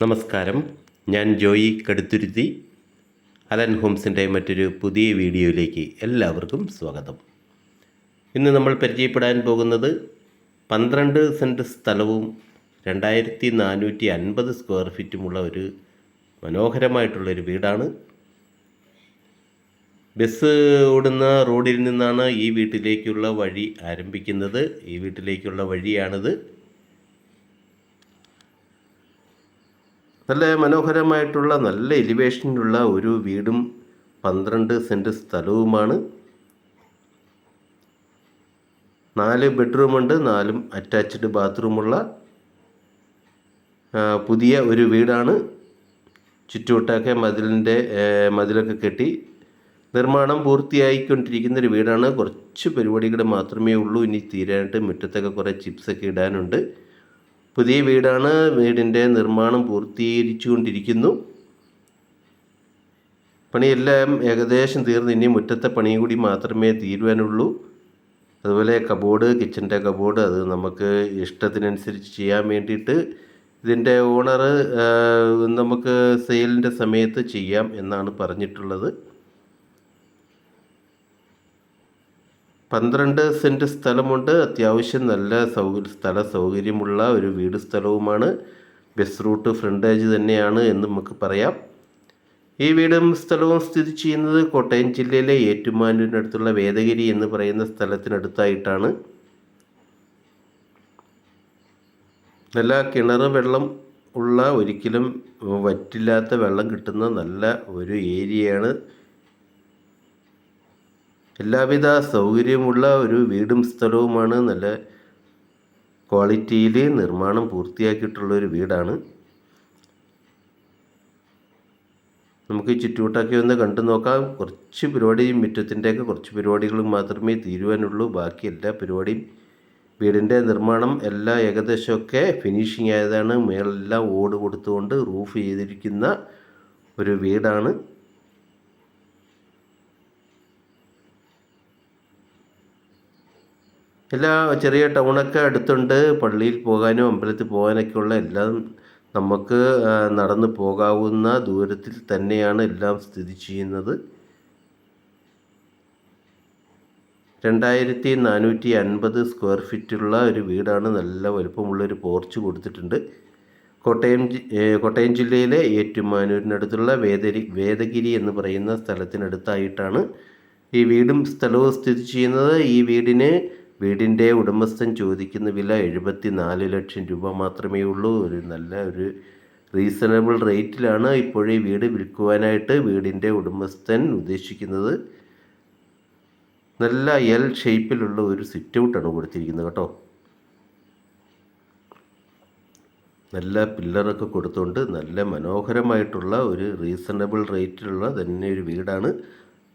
നമസ്കാരം. ഞാൻ ജോയി കടുത്തുരുത്തി. അലൻ ഹോംസിന്റെ മറ്റൊരു പുതിയ വീഡിയോയിലേക്ക് എല്ലാവർക്കും സ്വാഗതം. ഇന്ന് നമ്മൾ പരിചയപ്പെടാൻ പോകുന്നത് പന്ത്രണ്ട് സെന്റ് സ്ഥലവും രണ്ടായിരത്തി നാനൂറ്റി അൻപത് സ്ക്വയർ ഫീറ്റുമുള്ള ഒരു മനോഹരമായിട്ടുള്ളൊരു വീടാണ്. ബസ് ഓടുന്ന റോഡിൽ നിന്നാണ് ഈ വീട്ടിലേക്കുള്ള വഴി ആരംഭിക്കുന്നത്. ഈ വീട്ടിലേക്കുള്ള വഴിയാണിത്. നല്ല മനോഹരമായിട്ടുള്ള നല്ല എലിവേഷനിലുള്ള ഒരു വീടും പന്ത്രണ്ട് സെന്റ് സ്ഥലവുമാണ്. നാല് ബെഡ്റൂമുണ്ട് നാലും അറ്റാച്ച്ഡ് ബാത്റൂമുള്ള പുതിയ ഒരു വീടാണ്. ചുറ്റുവട്ടമൊക്കെ മതിലിന്റെ മതിലൊക്കെ കെട്ടി നിർമ്മാണം പൂർത്തിയായിക്കൊണ്ടിരിക്കുന്ന ഒരു വീടാണ്. കുറച്ച് പരിപാടികൾ മാത്രമേ ഉള്ളൂ. ഇനി തീരാനായിട്ട് മുറ്റത്തൊക്കെ കുറേ ചിപ്സൊക്കെ ഇടാനുണ്ട്. പുതിയ വീടാണ്. വീടിന്റെ നിർമ്മാണം പൂർത്തീകരിച്ചുകൊണ്ടിരിക്കുന്നു. പണിയെല്ലാം ഏകദേശം തീർന്ന് ഇനി മുറ്റത്തെ പണിയും കൂടി മാത്രമേ തീരുവാനുള്ളൂ. അതുപോലെ കബോർഡ് കിച്ചന്റെ കബോർഡ് അത് നമുക്ക് ഇഷ്ടത്തിനനുസരിച്ച് ചെയ്യാൻ വേണ്ടിയിട്ട് ഇതിന്റെ ഓണർ നമുക്ക് സെയിലിന്റെ സമയത്ത് ചെയ്യാം എന്നാണ് പറഞ്ഞിട്ടുള്ളത്. പന്ത്രണ്ട് സെന്റ് സ്ഥലമുണ്ട്. അത്യാവശ്യം നല്ല സൗകര്യ സ്ഥല സൗകര്യമുള്ള ഒരു വീട് സ്ഥലവുമാണ്. ബസ് റൂട്ട് ഫ്രണ്ടേജ് തന്നെയാണ് എന്ന് നമുക്ക് പറയാം. ഈ വീടും സ്ഥലവും സ്ഥിതി ചെയ്യുന്നത് കോട്ടയം ജില്ലയിലെ ഏറ്റുമാനൂരിനടുത്തുള്ള വേദഗിരി എന്ന് പറയുന്ന സ്ഥലത്തിനടുത്തായിട്ടാണ്. നല്ല കിണർ വെള്ളം ഉള്ള ഒരിക്കലും വറ്റില്ലാത്ത വെള്ളം കിട്ടുന്ന നല്ല ഒരു ഏരിയയാണ്. എല്ലാവിധ സൗകര്യമുള്ള ഒരു വീടും സ്ഥലവുമാണ് നല്ല ക്വാളിറ്റിയിൽ നിർമ്മാണം പൂർത്തിയാക്കിയിട്ടുള്ള ഒരു വീടാണ്. നമുക്ക് ചുറ്റുവട്ടമൊക്കെ ഒന്ന് കണ്ടു നോക്കാം. കുറച്ച് പരിപാടി മുറ്റത്തിന്റെയൊക്കെ കുറച്ച് പരിപാടികൾ മാത്രമേ തീരുവാനുള്ളൂ. ബാക്കി എല്ലാ പരിപാടിയും വീടിന്റെ നിർമ്മാണം എല്ലാം ഏകദേശമൊക്കെ ഫിനിഷിങ് ആയതാണ്. മേളെല്ലാം ഓട് കൊടുത്തുകൊണ്ട് റൂഫ് ചെയ്തിരിക്കുന്ന ഒരു വീടാണ്. എല്ലാ ചെറിയ ടൗണൊക്കെ അടുത്തുണ്ട്. പള്ളിയിൽ പോകാനും അമ്പലത്തിൽ പോകാനൊക്കെയുള്ള എല്ലാം നമുക്ക് നടന്നു പോകാവുന്ന ദൂരത്തിൽ തന്നെയാണ് എല്ലാം സ്ഥിതി ചെയ്യുന്നത്. രണ്ടായിരത്തി നാനൂറ്റി അൻപത് സ്ക്വയർ ഫീറ്റുള്ള ഒരു വീടാണ്. നല്ല വലുപ്പമുള്ളൊരു പോർച്ച് കൊടുത്തിട്ടുണ്ട്. കോട്ടയം കോട്ടയം ജില്ലയിലെ ഏറ്റുമാനൂരിനടുത്തുള്ള വേദരി വേദഗിരി എന്ന് പറയുന്ന സ്ഥലത്തിനടുത്തായിട്ടാണ് ഈ വീടും സ്ഥലവും സ്ഥിതി ചെയ്യുന്നത്. ഈ വീടിന് വീടിന്റെ ഉടമസ്ഥൻ ചോദിക്കുന്ന വില എഴുപത്തി നാല് ലക്ഷം രൂപ മാത്രമേ ഉള്ളൂ. ഒരു നല്ല ഒരു റീസണബിൾ റേറ്റിലാണ് ഇപ്പോഴേ വീട് വിൽക്കുവാനായിട്ട് വീടിന്റെ ഉടമസ്ഥൻ ഉദ്ദേശിക്കുന്നത്. നല്ല എൽ ഷേപ്പിലുള്ള ഒരു സിറ്റ് ഔട്ടാണ് കൊടുത്തിരിക്കുന്നത് കേട്ടോ. നല്ല പില്ലറൊക്കെ കൊടുത്തുകൊണ്ട് നല്ല മനോഹരമായിട്ടുള്ള ഒരു റീസണബിൾ റേറ്റിലുള്ള തന്നെ ഒരു വീടാണ്.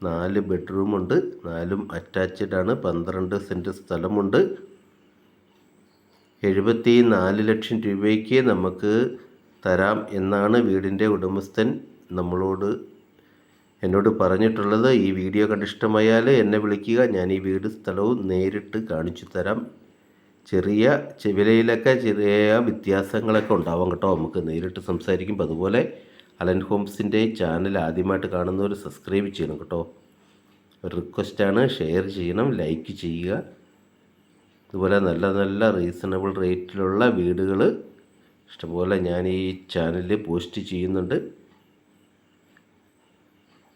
നാല് ബെഡ്റൂമുണ്ട്. നാലും അറ്റാച്ച്ഡ് ആണ് പന്ത്രണ്ട് സെന്റ് സ്ഥലമുണ്ട്. എഴുപത്തി നാല് ലക്ഷം രൂപയ്ക്ക് നമുക്ക് തരാം എന്നാണ് വീടിന്റെ ഉടമസ്ഥൻ നമ്മളോട് എന്നോട് പറഞ്ഞിട്ടുള്ളത്. ഈ വീഡിയോ കണ്ട് ഇഷ്ടമായാൽ എന്നെ വിളിക്കുക. ഞാൻ ഈ വീട് സ്ഥലവും നേരിട്ട് കാണിച്ചു തരാം. ചെറിയ വിലയിലൊക്കെ ചെറിയ വ്യത്യാസങ്ങളൊക്കെ ഉണ്ടാവാം കേട്ടോ. നമുക്ക് നേരിട്ട് സംസാരിക്കുമ്പോൾ അതുപോലെ അലൻ ഹോംസിന്റെ ചാനൽ ആദ്യമായിട്ട് കാണുന്നവർ സബ്സ്ക്രൈബ് ചെയ്യണം കേട്ടോ. ഒരു റിക്വസ്റ്റാണ് ഷെയർ ചെയ്യണം ലൈക്ക് ചെയ്യുക. ഇതുപോലെ നല്ല നല്ല റീസണബിൾ റേറ്റിലുള്ള വീടുകൾ ഇഷ്ടംപോലെ ഞാൻ ഈ ചാനലിൽ പോസ്റ്റ് ചെയ്യുന്നുണ്ട്.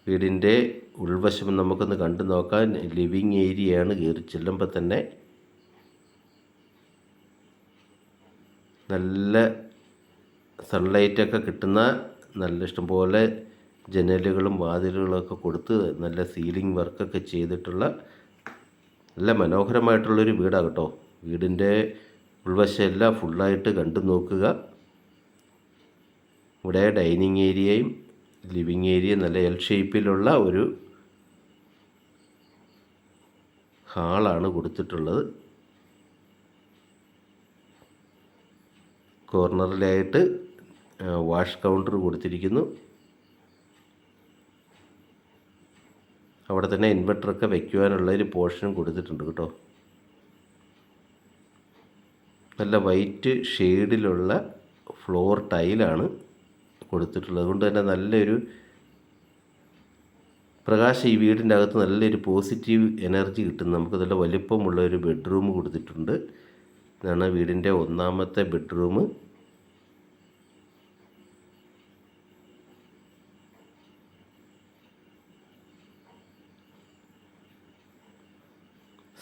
വീടിന്റെ ഉൾവശം നമുക്കൊന്ന് കണ്ടു നോക്കാം. ലിവിങ് ഏരിയയാണ് കയറി ചെല്ലുമ്പോൾ തന്നെ. നല്ല സൺലൈറ്റൊക്കെ കിട്ടുന്ന നല്ല ഇഷ്ടംപോലെ ജനലുകളും വാതിലുകളൊക്കെ കൊടുത്ത് നല്ല സീലിംഗ് വർക്കൊക്കെ ചെയ്തിട്ടുള്ള നല്ല മനോഹരമായിട്ടുള്ളൊരു വീടാണ് കേട്ടോ. വീടിന്റെ ഉൾവശം എല്ലാം ഫുള്ളായിട്ട് കണ്ടു നോക്കുക. ഇവിടെ ഡൈനിങ് ഏരിയയും ലിവിങ് ഏരിയ നല്ല എൽ ഷേപ്പിലുള്ള ഒരു ഹാളാണ് കൊടുത്തിട്ടുള്ളത്. കോർണറിലായിട്ട് വാഷ് കൗണ്ടർ കൊടുത്തിരിക്കുന്നു. അവിടെ തന്നെ ഇൻവെർട്ടറൊക്കെ വയ്ക്കുവാനുള്ള ഒരു പോർഷൻ കൊടുത്തിട്ടുണ്ട് കേട്ടോ. നല്ല വൈറ്റ് ഷെയ്ഡിലുള്ള ഫ്ലോർ ടൈലാണ് കൊടുത്തിട്ടുള്ളത്. അതുകൊണ്ട് തന്നെ നല്ലൊരു പ്രകാശം ഈ വീടിന്റെ അകത്ത് നല്ലൊരു പോസിറ്റീവ് എനർജി കിട്ടും. നമുക്ക് നല്ല വലിപ്പമുള്ള ഒരു ബെഡ്റൂം കൊടുത്തിട്ടുണ്ട്. ഇതാണ് വീടിന്റെ ഒന്നാമത്തെ ബെഡ്റൂം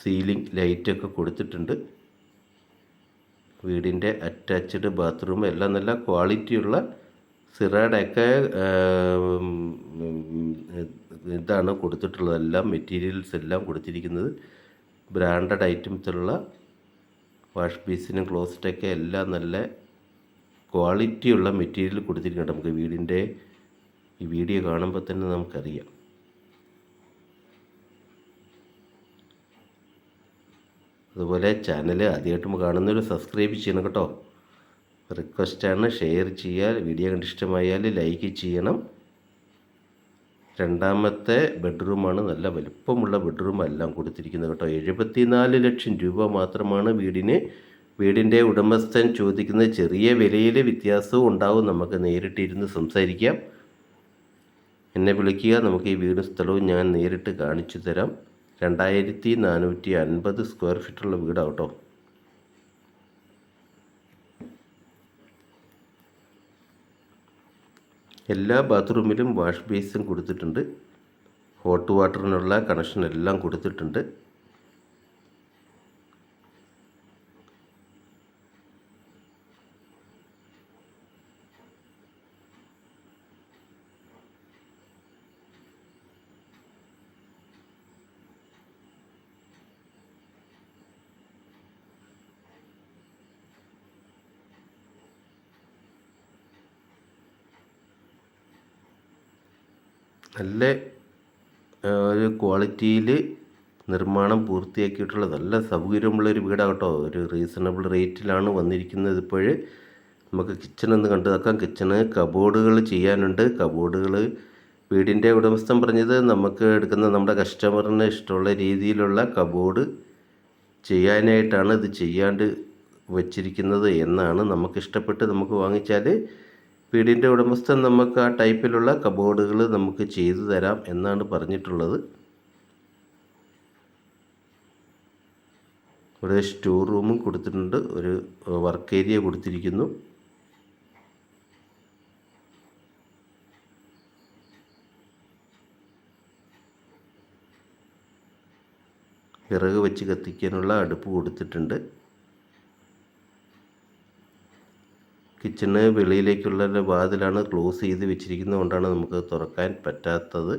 സീലിംഗ് ലൈറ്റൊക്കെ കൊടുത്തിട്ടുണ്ട്. വീടിന്റെ അറ്റാച്ച്ഡ് ബാത്റൂം എല്ലാം നല്ല ക്വാളിറ്റിയുള്ള സിറാഡൊക്കെ ഇതാണ് കൊടുത്തിട്ടുള്ളത്. എല്ലാം മെറ്റീരിയൽസ് എല്ലാം കൊടുത്തിരിക്കുന്നത്. ബ്രാൻഡഡ് ഐറ്റംസിലുള്ള വാഷ് ബേസിനും ക്ലോസറ്റൊക്കെ എല്ലാം നല്ല ക്വാളിറ്റിയുള്ള മെറ്റീരിയൽ കൊടുത്തിരിക്കുന്നുണ്ട്. നമുക്ക് വീടിന്റെ ഈ വീഡിയോ കാണുമ്പോൾ തന്നെ നമുക്കറിയാം. അതുപോലെ ചാനൽ ആദ്യമായിട്ട് കാണുന്നവർ സബ്സ്ക്രൈബ് ചെയ്യണം കേട്ടോ. റിക്വസ്റ്റാണ് ഷെയർ ചെയ്യുക വീഡിയോ കണ്ട് ഇഷ്ടമായാൽ ലൈക്ക് ചെയ്യണം. രണ്ടാമത്തെ ബെഡ്റൂമാണ് നല്ല വലുപ്പമുള്ള ബെഡ്റൂം എല്ലാം കൊടുത്തിരിക്കുന്നത് കേട്ടോ. എഴുപത്തിനാല് ലക്ഷം രൂപ മാത്രമാണ് വീടിന് വീടിന്റെ ഉടമസ്ഥൻ ചോദിക്കുന്ന ചെറിയ വിലയിൽ വ്യത്യാസവും ഉണ്ടാവും. നമുക്ക് നേരിട്ടിരുന്ന് സംസാരിക്കാം. എന്നെ വിളിക്കുക നമുക്ക് ഈ വീടും സ്ഥലവും ഞാൻ നേരിട്ട് കാണിച്ചു തരാം. രണ്ടായിരത്തി നാനൂറ്റി അൻപത് സ്ക്വയർ ഫീറ്റുള്ള വീടാണ് എല്ലാ ബാത്റൂമിലും വാഷ് ബേസും കൊടുത്തിട്ടുണ്ട്. ഹോട്ട് വാട്ടറിനുള്ള കണക്ഷൻ എല്ലാം കൊടുത്തിട്ടുണ്ട്. നല്ല ഒരു ക്വാളിറ്റിയിൽ നിർമ്മാണം പൂർത്തിയാക്കിയിട്ടുള്ള നല്ല സൗകര്യമുള്ളൊരു വീടാകട്ടോ. ഒരു റീസണബിൾ റേറ്റിലാണ് വന്നിരിക്കുന്നത് ഇപ്പോൾ നമുക്ക് കിച്ചൺ ഒന്ന് കണ്ടു നോക്കാം. കിച്ചണ് കബോർഡുകൾ ചെയ്യാനുണ്ട്. കബോർഡുകൾ വീടിന്റെ ഉടമസ്ഥൻ പറഞ്ഞത് നമുക്ക് എടുക്കുന്ന നമ്മുടെ കസ്റ്റമറിന് ഇഷ്ടമുള്ള രീതിയിലുള്ള കബോർഡ് ചെയ്യാനായിട്ടാണ് ഇത് ചെയ്യാണ്ട് വച്ചിരിക്കുന്നത് എന്നാണ്. നമുക്ക് ഇഷ്ടപ്പെട്ട് നമുക്ക് വാങ്ങിച്ചാൽ വീടിന്റെ ഉടമസ്ഥൻ നമുക്ക് ആ ടൈപ്പിലുള്ള കബോർഡുകൾ നമുക്ക് ചെയ്തു തരാം എന്നാണ് പറഞ്ഞിട്ടുള്ളത്. ഇവിടെ സ്റ്റോർ റൂമും കൊടുത്തിട്ടുണ്ട്. ഒരു വർക്ക് ഏരിയ കൊടുത്തിരിക്കുന്നു. വിറക് വെച്ച് കത്തിക്കാനുള്ള അടുപ്പ് കൊടുത്തിട്ടുണ്ട്. കിച്ചണ് വെളിയിലേക്കുള്ള വാതിലാണ് ക്ലോസ് ചെയ്ത് വെച്ചിരിക്കുന്നത് കൊണ്ടാണ് നമുക്ക് തുറക്കാൻ പറ്റാത്തത്.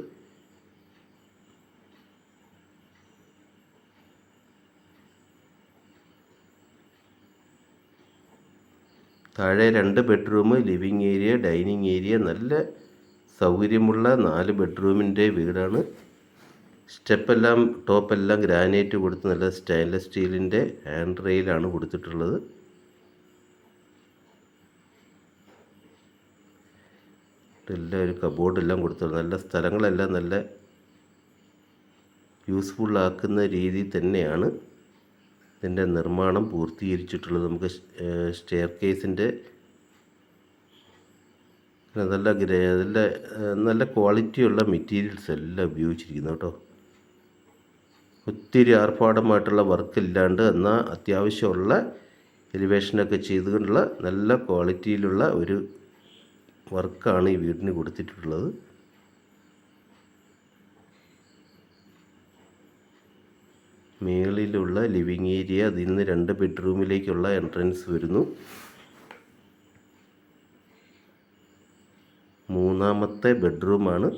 താഴെ രണ്ട് bedroom living area dining area നല്ല സൗകര്യമുള്ള നാല് ബെഡ്റൂമിന്റെ വീടാണ്. സ്റ്റെപ്പെല്ലാം ടോപ്പെല്ലാം ഗ്രാനൈറ്റ് കൊടുത്ത് നല്ല സ്റ്റെയിൻലെസ് സ്റ്റീലിന്റെ ഹാൻഡ് റെയിലാണ് കൊടുത്തിട്ടുള്ളത്. എല്ലാം ഒരു കബോർഡെല്ലാം കൊടുത്തു നല്ല സ്ഥലങ്ങളെല്ലാം നല്ല യൂസ്ഫുള്ളാക്കുന്ന രീതി തന്നെയാണ് ഇതിന്റെ നിർമ്മാണം പൂർത്തീകരിച്ചിട്ടുള്ളത്. നമുക്ക് സ്റ്റെയർ കേസിന്റെ നല്ല ഗ്രേ നല്ല നല്ല ക്വാളിറ്റിയുള്ള മെറ്റീരിയൽസ് എല്ലാം ഉപയോഗിച്ചിരിക്കുന്നു കേട്ടോ. ഒത്തിരി ആർഭാടമായിട്ടുള്ള വർക്ക് ഇല്ലാണ്ട് എന്നാൽ അത്യാവശ്യമുള്ള എലിവേഷനൊക്കെ ചെയ്തുകൊണ്ടുള്ള നല്ല ക്വാളിറ്റിയിലുള്ള ഒരു വർക്കാണ് ഈ വീടിന് കൊടുത്തിട്ടുള്ളത്. മേളിലുള്ള ലിവിങ് ഏരിയ അതിൽ നിന്ന് രണ്ട് ബെഡ്റൂമിലേക്കുള്ള എൻട്രൻസ് വരുന്നു. മൂന്നാമത്തെ ബെഡ്റൂമാണ്.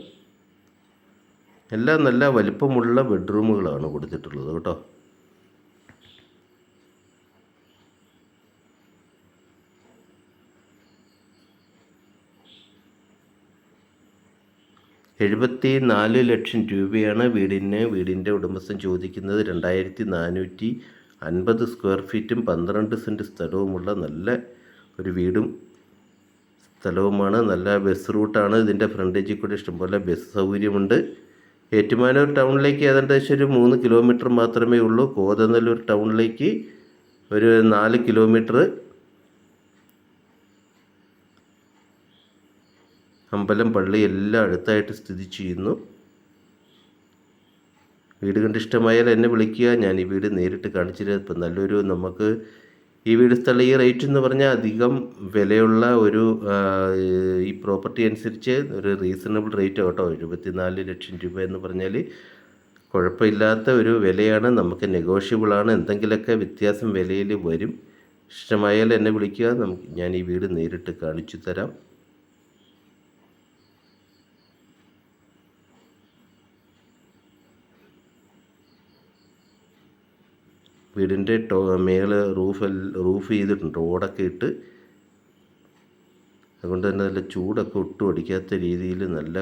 എല്ലാം നല്ല വലിപ്പമുള്ള ബെഡ്റൂമുകളാണ് കൊടുത്തിട്ടുള്ളത് കേട്ടോ. എഴുപത്തി നാല് ലക്ഷം രൂപയാണ് വീടിന് വീടിന്റെ ഉടമസ്ഥൻ ചോദിക്കുന്നത്. രണ്ടായിരത്തി നാനൂറ്റി അൻപത് സ്ക്വയർ ഫീറ്റും പന്ത്രണ്ട് സെന്റ് സ്ഥലവുമുള്ള നല്ല ഒരു വീടും സ്ഥലവുമാണ്. നല്ല ബസ് റൂട്ടാണ് ഇതിന്റെ ഫ്രണ്ടേജിൽ കൂടി ഇഷ്ടംപോലെ ബസ് സൗകര്യമുണ്ട്. ഏറ്റുമാനൂർ ടൗണിലേക്ക് ഏതാണ്ട് ഒരു മൂന്ന് കിലോമീറ്റർ മാത്രമേ ഉള്ളൂ. കോതനല്ലൂർ ടൗണിലേക്ക് ഒരു നാല് കിലോമീറ്റർ. അമ്പലം പള്ളി എല്ലാം അടുത്തായിട്ട് സ്ഥിതി ചെയ്യുന്നു. വീട് കണ്ട് ഇഷ്ടമായാൽ എന്നെ വിളിക്കുക. ഞാൻ ഈ വീട് നേരിട്ട് കാണിച്ചു തരാം ഇപ്പം നല്ലൊരു നമുക്ക് ഈ വീട് സ്ഥലം ഈ റേറ്റ് എന്ന് പറഞ്ഞാൽ അധികം വിലയുള്ള ഒരു ഈ പ്രോപ്പർട്ടി അനുസരിച്ച് ഒരു റീസണബിൾ റേറ്റ് കേട്ടോ. എഴുപത്തിനാല് ലക്ഷം രൂപ എന്ന് പറഞ്ഞാൽ കുഴപ്പമില്ലാത്ത ഒരു വിലയാണ്. നമുക്ക് നെഗോഷ്യബിളാണ് എന്തെങ്കിലുമൊക്കെ വ്യത്യാസം വിലയിൽ വരും. ഇഷ്ടമായാൽ എന്നെ വിളിക്കുക. നമുക്ക് ഞാൻ ഈ വീട് നേരിട്ട് കാണിച്ചു തരാം. വീടിന്റെ ടോ മേലെ റൂഫ് റൂഫ് ചെയ്തിട്ടുണ്ട്. ഓടൊക്കെ ഇട്ട് അതുകൊണ്ട് തന്നെ നല്ല ചൂടൊക്കെ ഒട്ടും അടിക്കാത്ത രീതിയിൽ നല്ല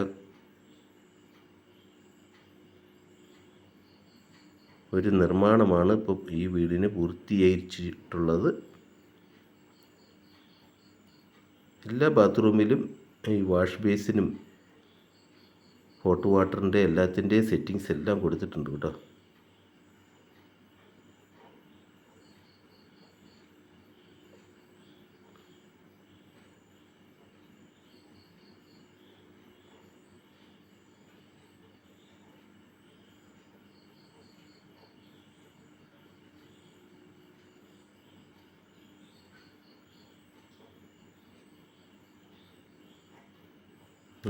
ഒരു നിർമ്മാണമാണ് ഇപ്പോൾ ഈ വീടിന് പൂർത്തീകരിച്ചിട്ടുള്ളത്. എല്ലാ ബാത്റൂമിലും ഈ വാഷ് ബേസിനും ഹോട്ട് വാട്ടറിന്റെ എല്ലാത്തിന്റെയും സെറ്റിങ്സ് എല്ലാം കൊടുത്തിട്ടുണ്ട് കേട്ടോ.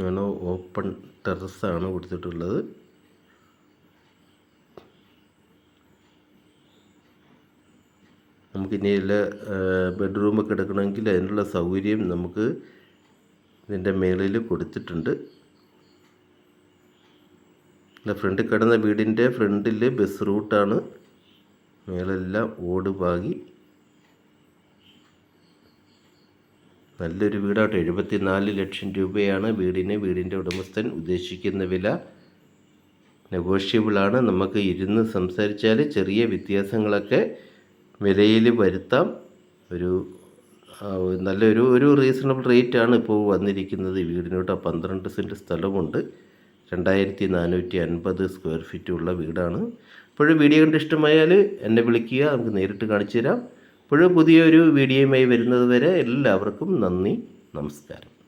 ആണ് ഓപ്പൺ ടെറസാണ് കൊടുത്തിട്ടുള്ളത്. നമുക്കിനി എല്ലാ ബെഡ്റൂമൊക്കെ എടുക്കണമെങ്കിൽ അതിനുള്ള സൗകര്യം നമുക്ക് ഇതിന്റെ മേളിൽ കൊടുത്തിട്ടുണ്ട്. ഫ്രണ്ട് കിടന്ന വീടിന്റെ ഫ്രണ്ടിൽ ബസ് റൂട്ടാണ്. മേളെല്ലാം ഓട് പാകി നല്ലൊരു വീടാട്ടോ. എഴുപത്തി നാല് ലക്ഷം രൂപയാണ് വീടിന്. വീടിന്റെ ഉടമസ്ഥൻ ഉദ്ദേശിക്കുന്ന വില നെഗോഷ്യബിളാണ് നമുക്ക് ഇരുന്ന് സംസാരിച്ചാൽ ചെറിയ വ്യത്യാസങ്ങളൊക്കെ വിലയിൽ വരുത്താം. ഒരു നല്ലൊരു ഒരു റീസണബിൾ റേറ്റാണ് ഇപ്പോൾ വന്നിരിക്കുന്നത് വീടിനോട്ട് പന്ത്രണ്ട് സെന്റ് സ്ഥലമുണ്ട്. രണ്ടായിരത്തി നാനൂറ്റി അൻപത് സ്ക്വയർ ഫീറ്റ് ഉള്ള വീടാണ്. ഇപ്പോഴും വീഡിയോ കണ്ട് ഇഷ്ടമായാൽ എന്നെ വിളിക്കുക. നമുക്ക് നേരിട്ട് കാണിച്ചു തരാം. ഇപ്പോഴും പുതിയൊരു വീഡിയോയുമായി വരുന്നത് വരെ എല്ലാവർക്കും നന്ദി നമസ്കാരം.